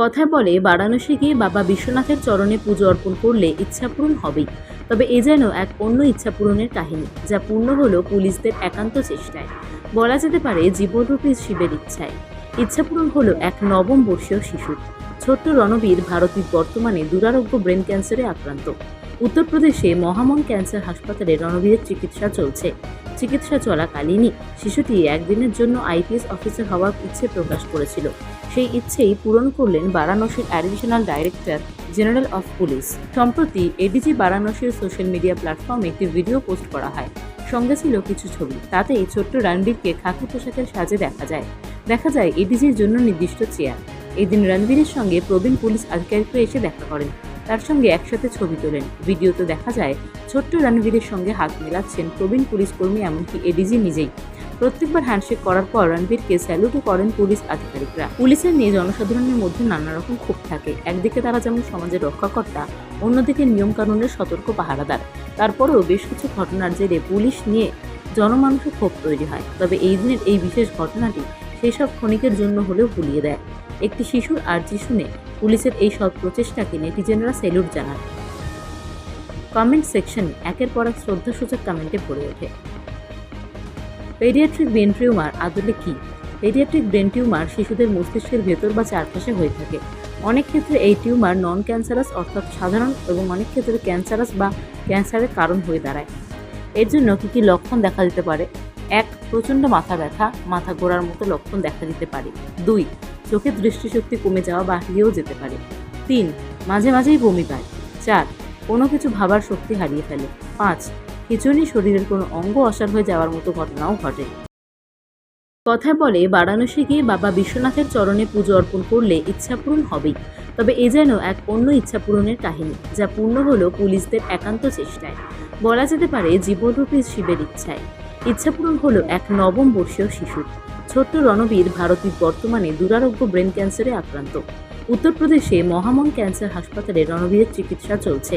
কথায় বলে বারাণসী গিয়ে বাবা বিশ্বনাথের চরণে পুজো অর্পণ করলে ইচ্ছা পূরণ হবেই। তবে এ যেন এক অন্য ইচ্ছা পূরণের কাহিনী, যা পূর্ণ হলো পুলিশদের একান্ত চেষ্টায়। বলা যেতে পারে জীবনরূপী শিবের ইচ্ছায়। ইচ্ছা পূরণ হলো এক নবম বর্ষীয় শিশুর ছোট্ট রণবীর ভারতীর বর্তমানে দুরারোগ্য ব্রেন ক্যান্সারে আক্রান্ত। উত্তরপ্রদেশে মহামন ক্যান্সার হাসপাতালে রণবীরের চিকিৎসা চলছে। চিকিৎসা চলাকালীনই শিশুটি একদিনের জন্য আইপিএস অফিসার হওয়ার ইচ্ছে প্রকাশ করেছিল। সেই ইচ্ছেই পূরণ করলেন বারাণসীর additional director general of police. সম্প্রতি এডিজি বারাণসীর সোশ্যাল মিডিয়া প্ল্যাটফর্মে একটি ভিডিও পোস্ট করা হয়। সঙ্গে ছিল কিছু ছবি। তাতেই ছোট্ট রণবীরকে খাকি পোশাকের সাজে দেখা যায়। দেখা যায় এডিজির জন্য নির্দিষ্ট চেয়ার। এদিন রণবীরের সঙ্গে প্রবীণ পুলিশ আধিকারিকরা এসে দেখা করেন। তার সঙ্গে একসাথে ছবি তোলেন। ভিডিওতে দেখা যায়, ছোট্ট রণবীরের সঙ্গে হাত মেলাচ্ছেন প্রবীণ পুলিশ কর্মী এমনকি এডিজি নিজেই। প্রত্যেকবার হ্যান্ডশেক করার পর রণবীরকে স্যালুটও করেন পুলিশ আধিকারিকরা। পুলিশের নিয়ে জনসাধারণের মধ্যে নানা রকম ক্ষোভ থাকে। একদিকে তারা যেমন সমাজের রক্ষাকর্তা, অন্যদিকে নিয়মকানুনের সতর্ক পাহারাদার। তারপরেও বেশ কিছু ঘটনার জেরে পুলিশ নিয়ে জনমানুষের ক্ষোভ তৈরি হয়। তবে এই দিনের এই বিশেষ ঘটনাটি সেই সব ক্ষণিকের জন্য হলেও ভুলিয়ে দেয়। একটি শিশুর আর্জি শুনে পুলিশের এই সব প্রচেষ্টাকে নেটিজেনরা স্যালুট জানান কমেন্ট সেকশন একের পর এক শ্রদ্ধাসূচক কমেন্টে ভরে ওঠে। পেডিয়াট্রিক ব্রেন টিউমার আসলে কি? পেডিয়াট্রিক ব্রেন টিউমার শিশুদের মস্তিষ্কের ভেতর বা চারপাশে হয়ে থাকে। অনেক ক্ষেত্রে এই টিউমার নন ক্যান্সারাস অর্থাৎ সাধারণ এবং অনেক ক্ষেত্রে ক্যান্সারাস বা ক্যান্সারের কারণ হয়ে দাঁড়ায়। এর জন্য কী কী লক্ষণ দেখা দিতে পারে? এক, প্রচণ্ড মাথা ব্যথা, মাথা ঘোরার মতো লক্ষণ দেখা দিতে পারে। দুই চোখের দৃষ্টিশক্তি কমে যাওয়া বা হারিয়েও যেতে পারে। তিন, মাঝে মাঝেই বমি পায়। চার, কোনো কিছু ভাবার শক্তি হারিয়ে ফেলে। পাঁচ খিচুনি শরীরের কোনো অঙ্গ অসার হয়ে যাওয়ার মতো ঘটনাও ঘটে। কথায় বলে, বারাণসী গিয়ে বাবা বিশ্বনাথের চরণে পুজো অর্পণ করলে ইচ্ছা পূরণ হবেই। তবে এ যেন এক অন্য ইচ্ছা পূরণের কাহিনী, যা পূর্ণ হলো পুলিশদের একান্ত চেষ্টায়। বলা যেতে পারে, জীবনরূপী শিবের ইচ্ছায়। ইচ্ছা পূরণ হলো এক নবম বর্ষীয় শিশুর। ছোট্ট রণবীর ভারতীর বর্তমানে দুরারোগ্য ব্রেন ক্যান্সারে আক্রান্ত। উত্তরপ্রদেশে মহামন ক্যান্সার হাসপাতালে রণবীরের চিকিৎসা চলছে।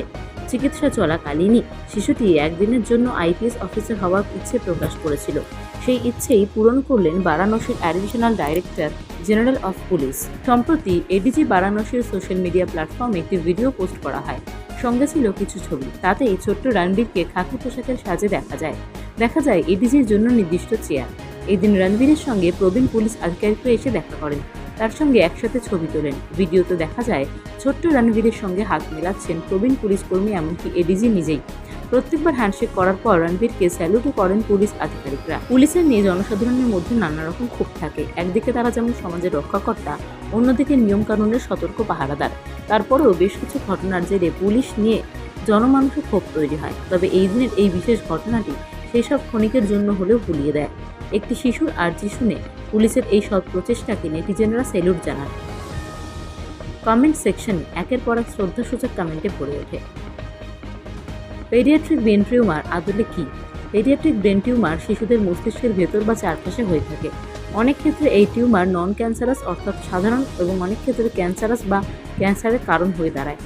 চিকিৎসা চলাকালীনই শিশুটি একদিনের জন্য আইপিএস অফিসার হওয়ার ইচ্ছে প্রকাশ করেছিল। সেই ইচ্ছেই পূরণ করলেন বারাণসীর additional director general of police. সম্প্রতি এডিজি বারাণসীর সোশ্যাল মিডিয়া প্ল্যাটফর্মে একটি ভিডিও পোস্ট করা হয়। সঙ্গে ছিল কিছু ছবি। তাতেই ছোট্ট রণবীরকে খাকি পোশাকের সাজে দেখা যায়। দেখা যায় এডিজির জন্য নির্দিষ্ট চেয়ার। এদিন রণবীরের সঙ্গে প্রবীণ পুলিশ আধিকারিকরা এসে দেখা করেন। তার সঙ্গে একসাথে ছবি তোলেন। ভিডিওতে দেখা যায়, ছোট্ট রণবীরের সঙ্গে হাত মেলাচ্ছেন প্রবীণ পুলিশ কর্মী এমনকি এডিজি নিজেই। প্রত্যেকবার হ্যান্ডশেক করার পর রণবীরকে স্যালুটও করেন পুলিশ আধিকারিকরা। পুলিশের নিয়ে জনসাধারণের মধ্যে নানা রকম ক্ষোভ থাকে। একদিকে তারা যেমন সমাজের রক্ষাকর্তা, অন্যদিকে নিয়মকানুনের সতর্ক পাহারাদার। তারপরেও বেশ কিছু ঘটনার জেরে পুলিশ নিয়ে জনমানুষের ক্ষোভ তৈরি হয়। তবে এই দিনের এই বিশেষ ঘটনাটি সেই সব ক্ষণিকের জন্য হলেও ভুলিয়ে দেয়। একটি শিশুর আর্জি শুনে পুলিশের এই সব প্রচেষ্টাকে নেটিজেনরা সেলুট জানান কমেন্ট সেকশন একের পর এক শ্রদ্ধাসূচক কমেন্টে ভরে ওঠে। পেডিয়াট্রিক ব্রেন টিউমার আসলে কি? পেডিয়াট্রিক ব্রেন টিউমার শিশুদের মস্তিষ্কের ভেতর বা চারপাশে হয়ে থাকে। অনেক ক্ষেত্রে এই টিউমার নন ক্যান্সারাস অর্থাৎ সাধারণ এবং অনেক ক্ষেত্রে ক্যান্সারাস বা ক্যান্সারের কারণ হয়ে দাঁড়ায়।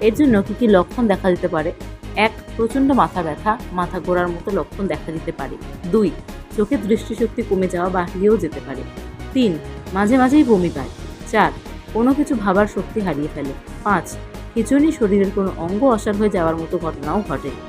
এর জন্য কী কী লক্ষণ দেখা দিতে পারে? এক, প্রচণ্ড মাথা ব্যথা, মাথা ঘোরার মতো লক্ষণ দেখা দিতে পারে। দুই চোখের দৃষ্টিশক্তি কমে যাওয়া বা হারিয়েও যেতে পারে। তিন, মাঝে মাঝেই বমি পায়। চার, কোনো কিছু ভাবার শক্তি হারিয়ে ফেলে। পাঁচ খিচুনি শরীরের কোনো অঙ্গ অসার হয়ে যাওয়ার মতো ঘটনাও ঘটে।